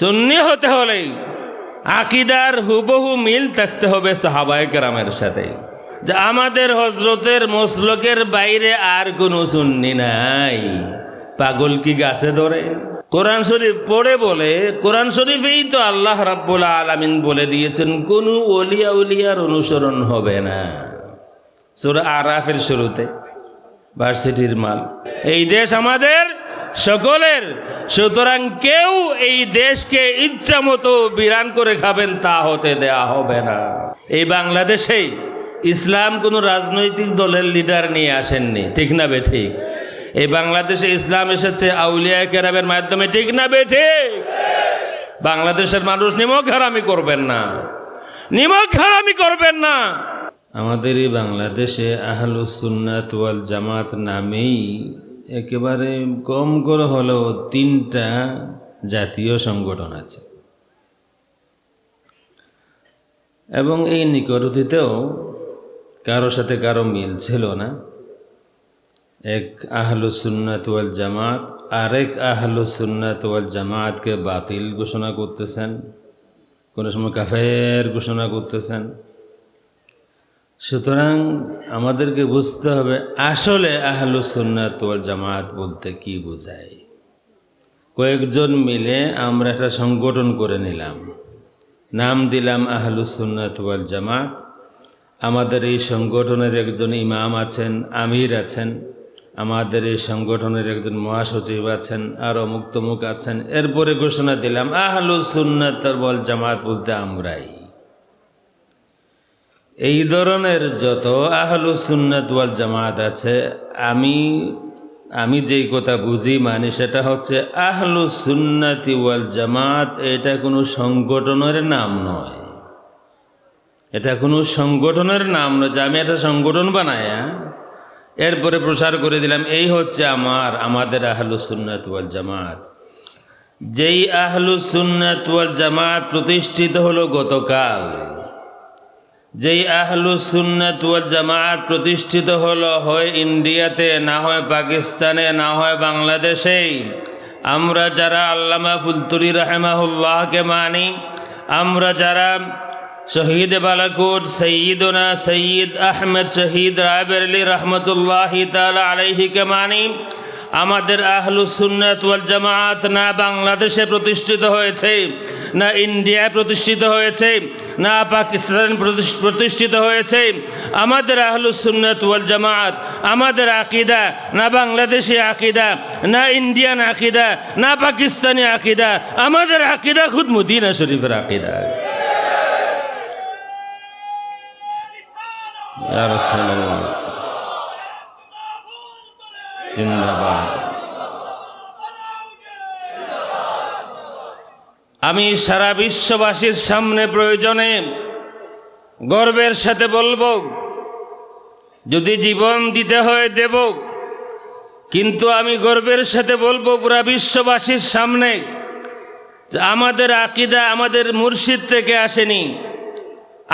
সুন্নি হতে হলে আকিদার হুবহু মিল থাকতে হবে সাহাবায় কেরামের সাথে। যে আমাদের হজরতের মসলকের বাইরে আর কোনো সুন্নি নাই। পাগল কি গাছে ধরে? কোরআন শরীফ পড়ে বলে, কোরআন শরীফেই তো আল্লাহ রাব্বুল আলামিন বলে দিয়েছেন, কোনো অলিয়া উলিয়ার অনুসরণ হবে না। সুরা আরাফের শুরুতে, ভার্সিটির মাল। এই দেশ আমাদের সকলের। সুতরাং কেউ এই দেশকে ইচ্ছা মতো বিরান করে খাবেন, তা হতে দেয়া হবে না। এই বাংলাদেশেই ইসলাম কোনো রাজনৈতিক দলের লিডার নিয়ে আসেননি, ঠিক না বে ঠিক এই বাংলাদেশে ইসলাম এসেছে আউলিয়া কেরামের মাধ্যমে, ঠিক না বে ঠিক বাংলাদেশের মানুষ নিমক হারামি করবেন না। নিমক হারামি করবেন না। আমাদের এই বাংলাদেশে আহলুসুন্নাত ওয়াল জামাত নামেই একেবারে কম করে হলেও তিনটা জাতীয় সংগঠন আছে। এবং এই নিকটতিতেও কারও সাথে কারও মিল ছিল না। এক আহলুসুন্নাত ওয়াল জামাত, আরেক আহলুসুন্নাত ওয়াল জামাতকে বাতিল ঘোষণা করতেছেন। কোনো সময় কাফের ঘোষণা করতেছেন। সুতরাং আমাদেরকে বুঝতে হবে আসলে আহলু সুন্নাত ওয়াল জামাত বলতে কি বোঝায়। কয়েকজন মিলে আমরা একটা সংগঠন করে নিলাম। নাম দিলাম আহলু সুন্নাত ওয়াল জামাত। আমাদের এই সংগঠনের একজন ইমাম আছেন, আমির আছেন। আমাদের এই সংগঠনের একজন মহাসচিব আছেন, আর অমুক তমুক আছেন। এরপরে ঘোষণা দিলাম, আহলু সুন্নাত ওয়াল জামাত বলতে আমরাই। এই ধরনের যত আহলু সুন্নাত ওয়াল জামাত আছে, আমি আমি যেই কথা বুঝি মানে সেটা হচ্ছে আহলু সুন্নাতি ওয়াল জামাত, এটা কোনো সংগঠনের নাম নয়। এটা কোনো সংগঠনের নাম নয় যে আমি একটা সংগঠন বানায়া এরপরে প্রসার করে দিলাম, এই হচ্ছে আমার, আমাদের আহলু সুন্নাত ওয়াল জামাত। যেই আহলু সুন্নাত ওয়াল জামাত প্রতিষ্ঠিত হলো গতকাল যেই আহলু সুন্নাত ওয়াল জামাত প্রতিষ্ঠিত হলো, হয় ইন্ডিয়াতে, না হয় পাকিস্তানে, না হয় বাংলাদেশেই আমরা যারা আল্লামা ফুলতুরি রাহেমাহুল্লাহকে মানি, আমরা যারা শহীদ বালাকুট সঈদনা সঈদ আহমেদ শহীদ রায়বের আলী রহমতুল্লাহ তালা আলাইহিকে মানি আমাদের আহলু সুন্নাত ওয়াল জামাত না বাংলাদেশে প্রতিষ্ঠিত হয়েছে, না ইন্ডিয়ায় প্রতিষ্ঠিত হয়েছে, না পাকিস্তান প্রতিষ্ঠ- প্রতিষ্ঠিত হয়েছে। আমাদের আহলু ওয়াল জামাত, আমাদের আকিদা না বাংলাদেশি আকিদা, না ইন্ডিয়ান আকিদা, না পাকিস্তানি আকিদা, আমাদের আকিদা খুদ মদিনা শরীফের আকিদা। ইয়া রাসূলুল্লাহ। আমি সারা বিশ্ববাসীর সামনে প্রয়োজনে গর্বের সাথে বলব, যদি জীবন দিতে হয় দেব, কিন্তু আমি গর্বের সাথে বলব পুরা বিশ্ববাসীর সামনে আমাদের আকিদা আমাদের মুর্শিদ থেকে আসেনি,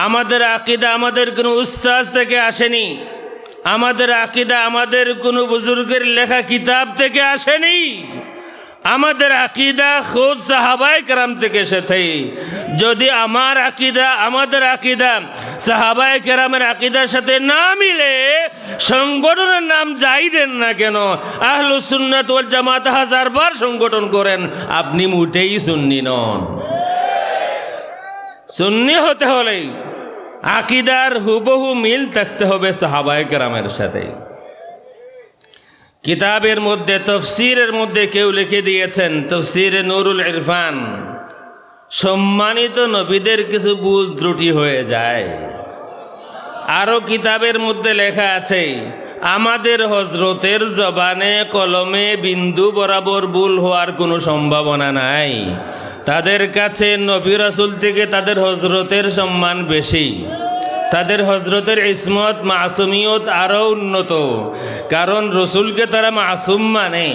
আমাদের আকিদা আমাদের কোনো উস্তাজ থেকে আসেনি আমাদের আকিদা, আমাদের কোনো বুজুর্গের লেখা কিতাব থেকে আসেনি। আমাদের আকিদা খুদ সাহাবাই কেরাম থেকে এসেছে। যদি আমার আকিদা, আমাদের আকিদা সাহাবাই কেরামের আকিদার সাথে না মিলে, সংগঠনের নাম যাই দেন না কেন? আহলু সুন্নাত ওয়াল জামাত হাজারবার সংগঠন করেন, আপনি মুটেই সুন্নি নন। সুন্নি হতে হলে আকিদার হুবহু মিল থাকতে হবে সাহাবায় কেরামের সাথে। কিতাবের মধ্যে, তফসিরের মধ্যে কেউ লিখে দিয়েছেন, তফসিরে নুরুল ইরফান, সম্মানিত নবীদের কিছু ভুল ত্রুটি হয়ে যায়। আরও কিতাবের মধ্যে লেখা আছে, আমাদের হজরতের জবানে কলমে বিন্দু বরাবর ভুল হওয়ার কোনো সম্ভাবনা নাই। তাদের কাছে নবী রাসুল থেকে তাদের হজরতের সম্মান বেশি। তাদের হজরতের ইসমত, মাসুমিয়ত আরও উন্নত। কারণ রসুলকে তারা মাসুম মানে।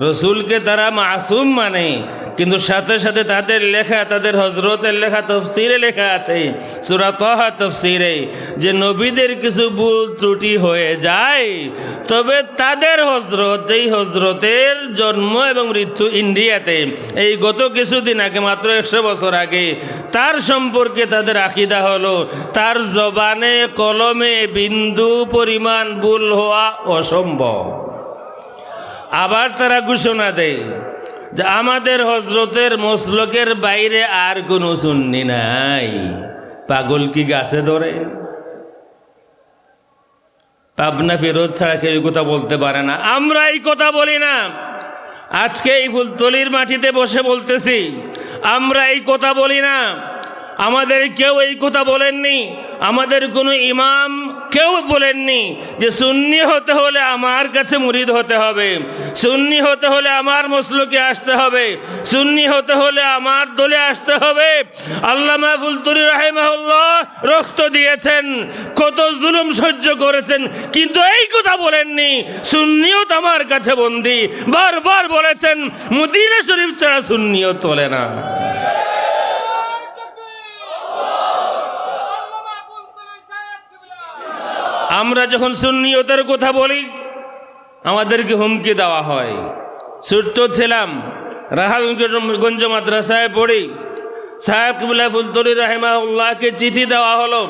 রসুলকে তারা মাসুম মানে। কিন্তু সাথে সাথে তাদের লেখা, তাদের হজরতের লেখা তফসিরে লেখা আছে, সুরা তহা তফসিরে, যে নবীদের কিছু ভুল ত্রুটি হয়ে যায়, তবে তাদের হজরত যেই হজরতের জন্ম এবং মৃত্যু ইন্ডিয়াতে, এই গত কিছুদিন আগে, মাত্র একশো বছর আগে, তার সম্পর্কে তাদের আকিদা হলো, তার জবানে, কলমে বিন্দু পরিমাণ ভুল হওয়া অসম্ভব। আবার তারা ঘোষণা দেয় যে আমাদের হজরতের মসলকের বাইরে আর কোনো সুন্নি নাই। পাগল কি গাছে ধরে? পাবনা ফেরত ছাড়া কেউ কথা বলতে পারে না। আমরা এই কথা বলি না। আজকে এই ফুলতলির মাটিতে বসে বলতেছি, আমরা এই কথা বলি না। আমাদের কেউ এই কথা বলেননি। আমাদের কোনো ইমাম কেউ বলেননি যে সুন্নি হতে হলে আমার কাছে মুরিদ হতে হবে। সুন্নি হতে হলে আমার মসলুকে আসতে হবে। সুন্নি হতে হলে আমার দলে আসতে হবে। আল্লাহ ফুলতুরি রাহেমাহুল্লাহ রক্ত দিয়েছেন, কত জুলুম সহ্য করেছেন, কিন্তু এই কথা বলেননি। সুন্নিয়ত আমার কাছে বন্দি। বারবার বলেছেন, মুদিনা শরীফ ছাড়া সুন্নিয়ত চলে না। আমরা যখন সুন্নিয়তের কথা বলি, আমাদেরকে হুমকি দেওয়া হয়। ছোট্ট ছিলাম রাহাগঞ্জ মাদ্রাসায় পড়ি। সাহেব কিবুল্লাহ ফুলতরি রাহেমাউল্লাহকে চিঠি দেওয়া হলো,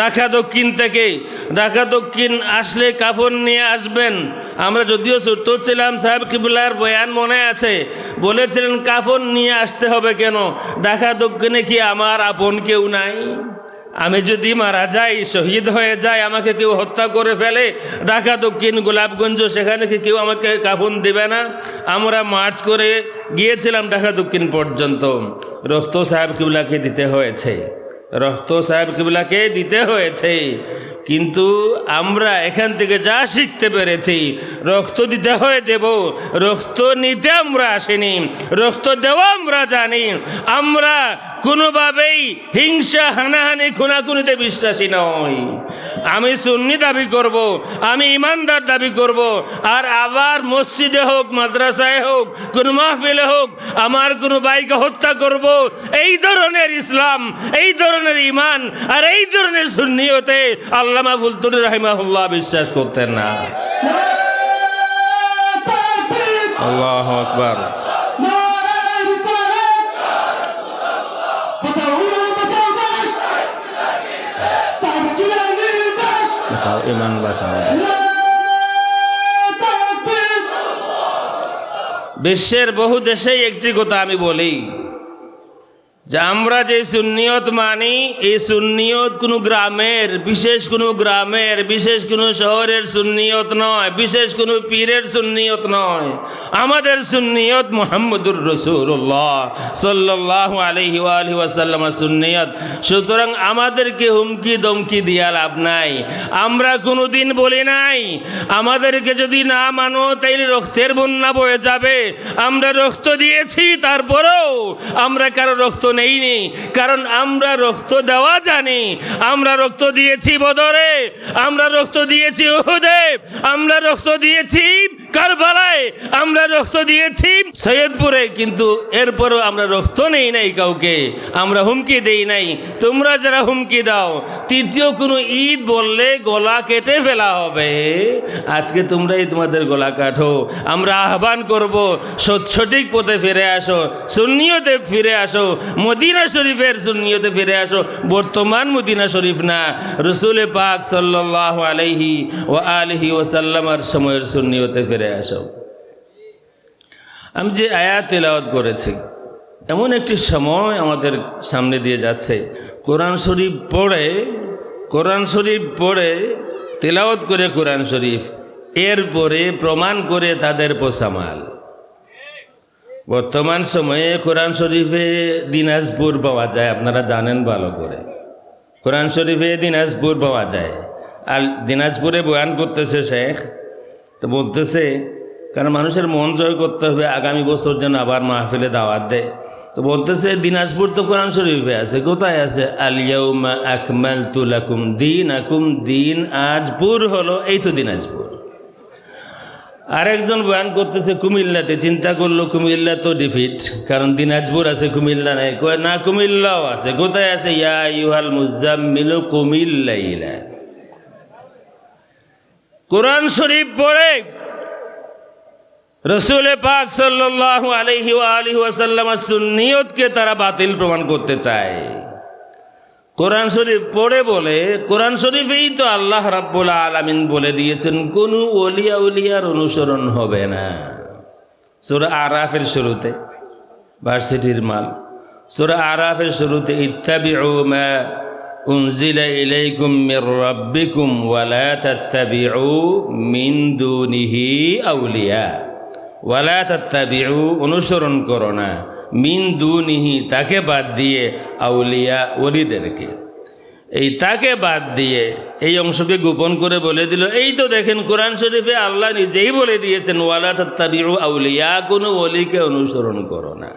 ঢাকা দক্ষিণ থেকে। ঢাকা দক্ষিণ আসলে কাফন নিয়ে আসবেন। আমরা যদিও ছোট্ট ছিলাম, সাহেব কিবুল্লার বয়ান মনে আছে। বলেছিলেন, কাফন নিয়ে আসতে হবে কেন? ঢাকা দক্ষিণে কি আমার আপন কেউ নাই? আমি যদি মারা যাই, শহীদ হয়ে যায় আমাকে কেউ হত্যা করে ফেলে, ঢাকা, দক্ষিণ গোলাপগঞ্জ, সেখানে কি কেউ আমাকে কাফন দেবে না? আমরা মার্চ করে গিয়েছিলাম ঢাকা, দক্ষিণ পর্যন্ত। রক্ত সাহেব কিবলাকে দিতে হয়েছে। রক্ত সাহেব কিবলাকে দিতে হয়েছে। কিন্তু আমরা এখান থেকে যা শিখতে পেরেছি, রক্ত দিতে হয়ে দেব, রক্ত নিতে আমরা আসিনি, রক্ত দেওয়া আমরা জানি, আমরা কোনোভাবেই হিংসা হানাহানি খুনাখুনিতে বিশ্বাসী নই। আমি সুন্নি দাবি করব আমি ইমানদার দাবি করব আর আবার মসজিদে হোক মাদ্রাসায় হোক কোনো মাহফিলে হোক আমার কোনো বাইকে হত্যা করব। এই ধরনের ইসলাম এই ধরনের ইমান আর এই ধরনের সুন্নিয়তে আল্লামা ফুলতুর রাহিমাহুল্লাহ বিশ্বাস করতেন না। আল্লাহ আকবার। বাঁচাও ইমান বাঁচাও। বিশ্বের বহু দেশেই একটি কথা আমি বলি। যে আমরা যে সুন্নিয়ত মানি, এই সুন্নিয়ত কোনো গ্রামের, বিশেষ কোনো গ্রামের, বিশেষ কোনো শহরের সুন্নিয়ত নয়, বিশেষ কোনো পীরের সুন্নিয়ত নয়। আমাদের সুন্নিয়ত মোহাম্মদুর রসুল্লাহ সাল্লাহ আলহি আলহি সুন্নিয়ত। সুতরাং আমাদেরকে হুমকি দমকি দিয়া লাভ নাই। আমরা কোনো দিন বলি নাই, আমাদেরকে যদি না মানো, তাইলে রক্তের বন্যা বয়ে যাবে। আমরা রক্ত দিয়েছি, তারপরেও আমরা কারও রক্ত নেইনি কারণ আমরা রক্ত দেওয়া জানি। আমরা রক্ত দিয়েছি বদরে। আমরা রক্ত দিয়েছি ওহদেব আমরা রক্ত দিয়েছি কারবালায় আমরা রক্ত দিয়েছি। সৈয়দপুরে কিন্তু এরপরও আমরা রক্ত নেই নাই কাউকে। আমরা হুমকি দেই নাই। তোমরা যারা হুমকি দাও, তৃতীয় কোনো ঈদ বললে গলা কেটে ফেলা হবে। আজকে তোমরাই তোমাদের গলা কাটো। আমরা আহ্বান করব সঠিক পথে ফিরে আসো, সুন্নিয়তে ফিরে আসো, মদিনা শরীফের সুন্নিয়তে ফিরে আসো। বর্তমান মদিনা শরীফ না, রসুল পাক সাল্লাহ আলাইহি ও আলহি ও সাল্লামার সময়ের সুন্নিয়তে ফিরে আসো। আমি যে আয়াত তেলাওয়াত করেছি, এমন একটি সময় আমাদের সামনে দিয়ে যাচ্ছে। কোরআন শরীফ পড়ে, কোরআন শরীফ পড়ে, তেলাওয়াত করে কোরআন শরীফ, এরপরে প্রমাণ করে তাদের পোষামাল। বর্তমান সময়ে কোরআন শরীফে দিনাজপুর পাওয়া যায়, আপনারা জানেন ভালো করে। কোরআন শরীফে দিনাজপুর পাওয়া যায়। আর দিনাজপুরে বয়ান করতেছে শেখ তো বলতেছে, কারণ মানুষের মন জয় করতে হবে, আগামী বছর যেন আবার মাহফিলে দাওয়াত দেয়। তো বলতেছে, দিনাজপুর তো কোরআন শরীফে আছে, কোথায় আছে? আলিয়াউমা আকমাল তুলাকুম দিন আকুম দিন আজপুর হলো, এই তো দিনাজপুর। আরেকজন বয়ান করতেছে, কুমিল্লাতে, চিন্তা করল কুমিল্লা তো ডিফিট কারণ দিনাজপুর আছে, কুমিল্লা নেই। না, কুমিল্লাও আছে, কোথায় আছে? ইয়া ইউহাল মুজাম্মিল কুমিল্লাইলা। কোরআন শরীফ পড়ে রসুল পাক সাল্লাহ আলহি আলহি সুন্নিয়তকে তারা বাতিল প্রমাণ করতে চায়। কোরআন শরীফ পড়ে বলে, কোরআন শরীফেই তো আল্লাহ রাব্বুল আলামিন বলে দিয়েছেন, কোনো অলিয়া উলিয়ার অনুসরণ হবে না। সুরা আরাফের শুরুতে, ভার্সিটির মাল। সুরা আরাফের শুরুতে, ইত্তাবিউ মা উনজিলা ইলাইকুম মির রাব্বিকুম ওয়ালা তাত্তাবিউ মিন দুনিহি আউলিয়া। ওয়ালা তাত্তাবিউ, অনুসরণ করো না। মিন দুনিহি, তাকে বাদ দিয়ে আউলিয়া ওলিদেরকে। এই তাকে বাদ দিয়ে এই অংশকে গোপন করে বলে দিল, এই তো দেখেন, কোরআন শরীফে আল্লাহ নিজেই বলে দিয়েছেন, ওয়ালা তাত্তাবিউ আউলিয়া, কোনো ওলিকে অনুসরণ করো না।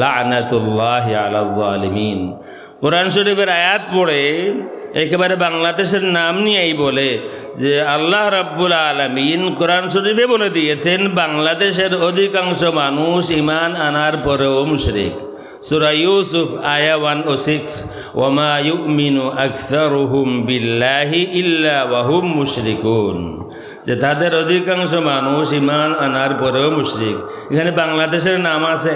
লানাতুল্লাহ আলামিন কোরআন শরীফের আয়াত পড়ে একেবারে বাংলাদেশের নাম নিয়েই বলে যে আল্লাহ রাব্বুল আলমিন কোরআন শরীফে বলে দিয়েছেন, বাংলাদেশের অধিকাংশ মানুষ ইমান আনার পরেও মুশরিক। সুরা ইউসুফ আয়া ওয়ান ও সিক্স ওমা ইউমিনু আকসারুহুম বিল্লাহি ইল্লা ওয়াহুম মুশরিকুন। যে তাদের অধিকাংশ মানুষ ইমান আনার পরেও মুশরিক। এখানে বাংলাদেশের নাম আছে।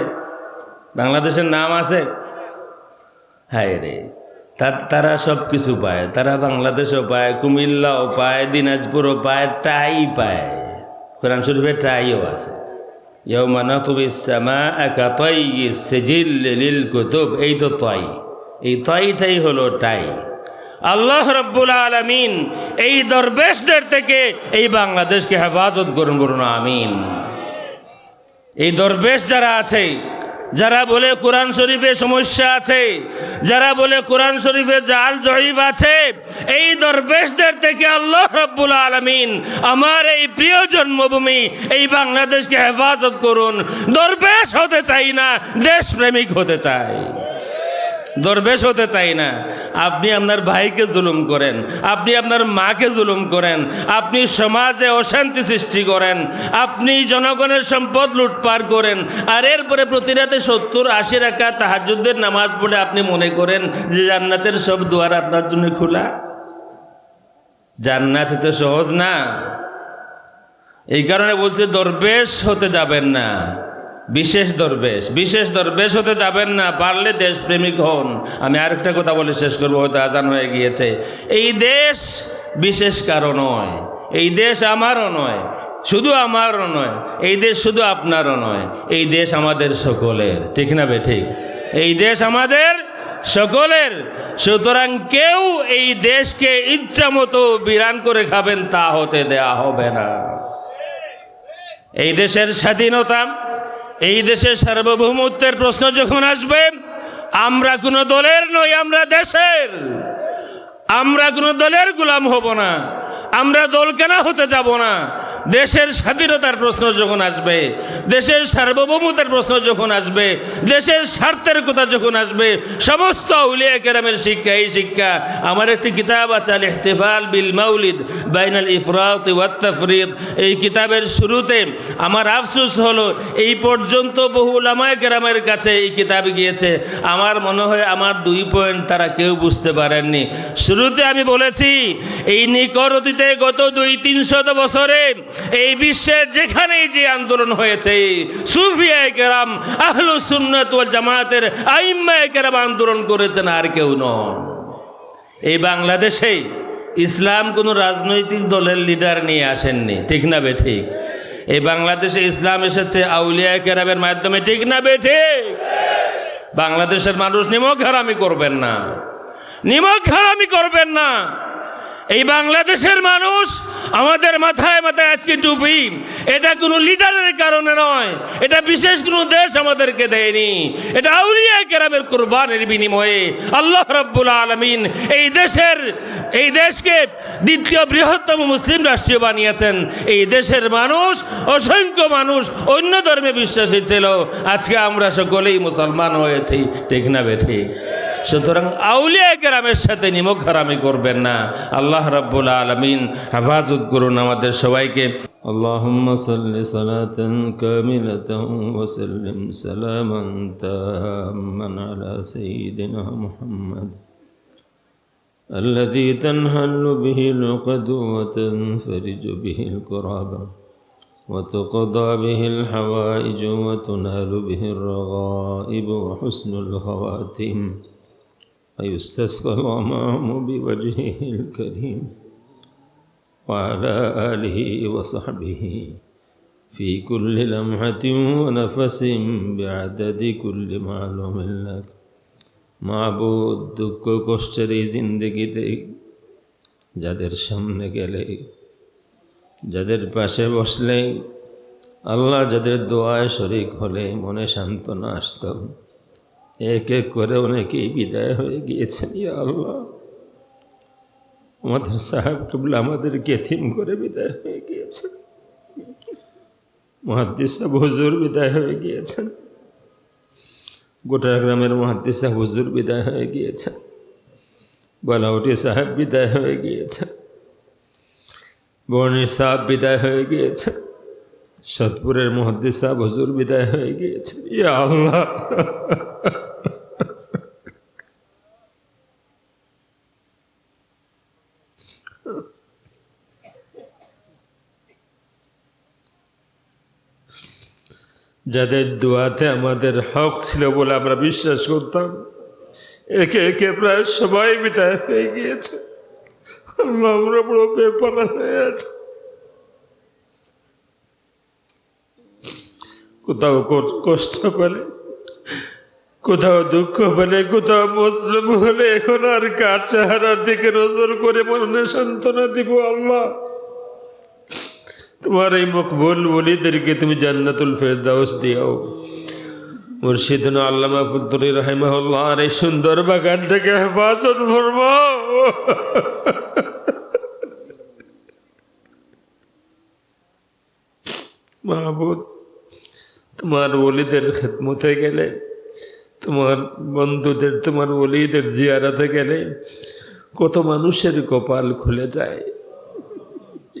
বাংলাদেশের নাম আছে। হায় রে। তারা সব কিছু পায়। তারা বাংলাদেশও পায়, কুমিল্লাও পায়, দিনাজপুরও পায়, টাই পায়। কোরআন শরীফে টাইও আছে। এই তো তয় এই তয়টাই হলো টাই। আল্লাহ রব্বুল আলমিন এই দরবেশদের থেকে এই বাংলাদেশকে হেফাজত করুন বলুন, আমিন। এই দরবেশ যারা আছে যারা বলে কোরআন শরীফে সমস্যা আছে, যারা বলে কোরআন শরীফে জাল জয়ীব আছে, এই দরবেশদের থেকে আল্লাহ রব্বুল আলমিন আমার এই প্রিয় জন্মভূমি, এই বাংলাদেশকে হেফাজত করুন। দরবেশ হতে চাই না, দেশপ্রেমিক হতে চাই। দরবেশ হতে চাই না। আপনি আপনার ভাইকে জুলুম করেন, আপনি আপনার মাকে জুলুম করেন, আপনি সমাজে অশান্তি সৃষ্টি করেন, আপনি জনগণের সম্পদ লুটপার করেন, আর এরপরে প্রতিরাতে সত্তর, আশি রাখা তাহাজুদ্দের নামাজ পড়ে আপনি মনে করেন যে জান্নাতের সব দুয়ার আপনার জন্য খোলা? জান্নাত তো সহজ না। এই কারণে বলছে, দরবেশ হতে যাবেন না। বিশেষ দরবেশ বিশেষ দরবেশ হতে যাবেন না, পারলে দেশপ্রেমিক হন। আমি আরেকটা কথা বলে শেষ করব, হয়তো আজান হয়ে গিয়েছে। এই দেশ বিশেষ কারও নয়, এই দেশ আমারও নয়, শুধু আমারও নয়, এই দেশ শুধু আপনারও নয়, এই দেশ আমাদের সকলের, ঠিক না বে, ঠিক? এই দেশ আমাদের সকলের, সুতরাং কেউ এই দেশকে ইচ্ছা মতো বিরান করে খাবেন, তা হতে দেয়া হবে না। এই দেশের স্বাধীনতা এই দেশের সার্বভৌমত্বের প্রশ্ন যখন আসবে, আমরা কোনো দলের নই, আমরা দেশের। আমরা কোনো দলের গুলাম হব না। আমরা দল কেনা হতে যাব না। দেশের স্বাধীনতার প্রশ্ন যখন আসবে, দেশের সার্বভৌমতার প্রশ্ন যখন আসবে, দেশের স্বার্থের কথা যখন আসবে, সমস্ত উলিয়া কেরামের শিক্ষা, এই শিক্ষা, আমার একটি কিতাব আছে আল ইহতিফাল বিল মাউলিদ, বাইনাল ইফরাত ওয়াত তাফরিদ। এই কিতাবের শুরুতে আমার আফসোস হলো, এই পর্যন্ত বহু লামায় কেরামের কাছে এই কিতাব গিয়েছে। আমার মনে হয় আমার দুই পয়েন্ট তারা কেউ বুঝতে পারেননি। শুরুতে আমি বলেছি, এই নিকট অতীতে গত দুই তিনশত বছরে এই বিশ্বের যেখানেই যে আন্দোলন হয়েছে, সুফিয়ায় কেরাম, আহলু সুন্নত ওয়াল জামায়াতের আইম্মায় কেরাম আন্দোলন করেছেন আর কেউ নন। এই বাংলাদেশে ইসলাম কোনো রাজনৈতিক দলের লিডার নিয়ে আসেননি, ঠিক না বে ঠিক? এই বাংলাদেশে ইসলাম এসেছে আউলিয়া কেরামের মাধ্যমে, ঠিক না বে ঠিক? বাংলাদেশের মানুষ নিমক হারামি করবেন না। নিমক হারামি করবেন না। এই বাংলাদেশের মানুষ আমাদের মাথায় মাথায় আজকে টুপি। এটা কোনো লিডারের কারণে নয়। এটা বিশেষ কোনো দেশ আমাদেরকে দেয়নি। এটা আউলিয়া কেরামের কোরবানের বিনিময়ে আল্লাহ রব্বুল আলমিন এই দেশের, এই দেশকে দ্বিতীয় বৃহত্তম মুসলিম রাষ্ট্রীয় বানিয়েছেন। এই দেশের মানুষ অসংখ্য মানুষ অন্য ধর্মে বিশ্বাসী ছিল। আজকে আমরা সকলেই মুসলমান হয়েছি। ঠিক না বে ঠিক সুতরাং আউলিয়া গ্রামের সাথে নিমক হারামি করবেন না আল্লাহ রাব্বুল আলমিন হেফাজত করুন আমাদের সবাইকে اللهم صل صلاة كاملة وسلم سلاما تاما على سيدنا محمد الذي تنهل به العقد وتنفرج به الكراب وتقضى به الحوائج وتنال به الرغائب وحسن الخواتيم ويستسقى الغمام بوجهه الكريم وعلى آله وصحبه في كل لمحة ونفس بعدد كل معلوم لك মাবুদ দুঃখ কষ্টের এই জিন্দগিতে যাদের সামনে গেলে যাদের পাশে বসলে আল্লাহ যাদের দোয়ায় শরিক হলে মনে সান্ত্বনা আসত এক এক করে অনেকেই বিদায় হয়ে গিয়েছেন, ইয়া আল্লাহ। আমাদের সাহেব কেবল আমাদেরকে থিম করে বিদায় হয়ে গিয়েছেন। মহাদ্দিস সাহেব হুজুর বিদায় হয়ে গিয়েছেন। গোটা গ্রামের মহাদ্দিস সাহেব হুজুর বিদায় হয়ে গিয়েছেন। বালাউটি সাহেব বিদায় হয়ে গিয়েছেন। বর্ণির সাহেব বিদায় হয়ে গিয়েছেন। সতপুরের মহাদ্দিস সাহেব হুজুর বিদায় হয়ে গিয়েছেন। ইয়া আল্লাহ। যাদের দোয়াতে আমাদের হক ছিল বলে আমরা বিশ্বাস করতাম, একে একে প্রায় সবাই বিদায় হয়ে গিয়েছে। আমরা বড় হয়ে আছে। কোথাও কষ্ট পেলে কোথাও দুঃখ পেলে কোথাও মুসলিম হলে, এখন আর কার চেহারার দিকে নজর করে মনে সান্ত্বনা দিব আল্লাহ। তোমার এই মকবুল বলিদেরকে তুমি জান্নাতুল ফেরদাউস দিও মুর্শিদ আল্লামা ফুলতুরি আর এই সুন্দর বাগানটাকে হেফাজত ফরমাও মাহবুদ তোমার ওলিদের খেদমতে গেলে তোমার বন্ধুদের তোমার ওলিদের জিয়ারাতে গেলে কত মানুষের কপাল খুলে যায়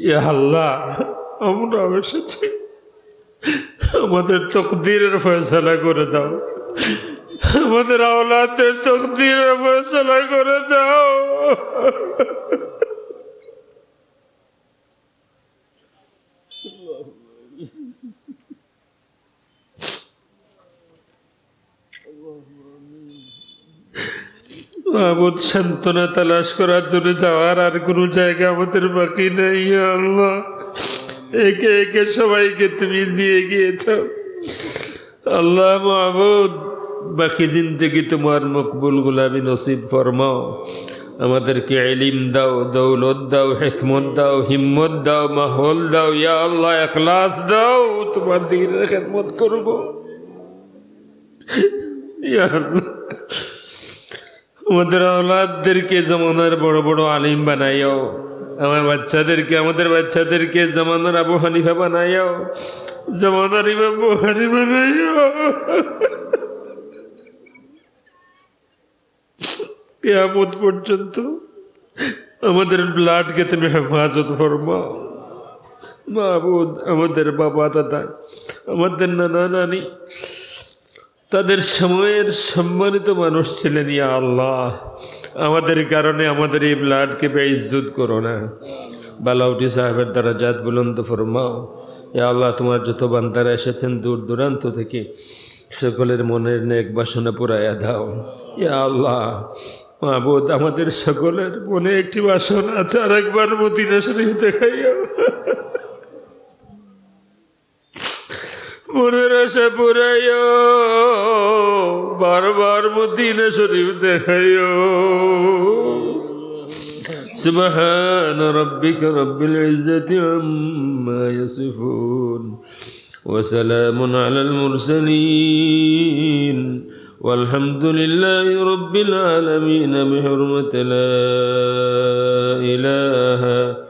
ইয়া আল্লাহ আমরা এসেছি। আমাদের তকদিরের ফয়সলা করে দাও। আমাদের আওলাদের তকদিরের ফয়সলা করে দাও। মাহবুদ সান্ত্বনা তালাশ করার জন্য যাওয়ার আর কোনো জায়গা আমাদের বাকি নেই আল্লাহ। একে একে সবাইকে তুমি দিয়ে গিয়েছ। আল্লাহ মাহবুদ বাকি জিন্দগি তোমার মকবুল গুলামি নসিব ফরমাও। আমাদেরকে এলিম দাও, দৌলত দাও, হেকমত দাও, হিম্মত দাও মাহল দাও, ইয়া আল্লাহ এখলাস দাও, তোমার দিনের খেদমত করব। আমাদের আওলাদদেরকে জমানার বড় বড় আলিম বানাইও। আমার বাচ্চাদেরকে, আমাদের বাচ্চাদেরকে জমানার আবু হানিফা বানাইও জমানার ইমাম বুখারি বানাইও কেয়ামত পর্যন্ত আমাদের ব্লাডকে তুমি হেফাজত ফরমাও। মাহবুদ আমাদের বাবা, দাদা, আমাদের নানা, নানি, তাদের সময়ের সম্মানিত মানুষ ছিলেন ইয়া আল্লাহ। আমাদের কারণে আমাদের এই ব্লাডকে বেইজ্জত করো না। বালাউটি সাহেবের দ্বারা জাত বুলন্দ ফরমাও। ইয়া আল্লাহ, তোমার যত বান্দারা এসেছেন দূর দূরান্ত থেকে, সকলের মনের নেক বাসনা পুরাইয়া দাও। ইয়া আল্লাহ মাহবুদ আমাদের সকলের মনে একটি বাসনা আছে আর একবার মদিনা শরীফ দেখাইয়া মনের আশা পুরাইও বারবার মদিনা শরীফ দেখাইও سبحان ربك رب العزة عما يصفون وسلام على المرسلين والحمد لله رب العالمين بحرمة لا إله إلا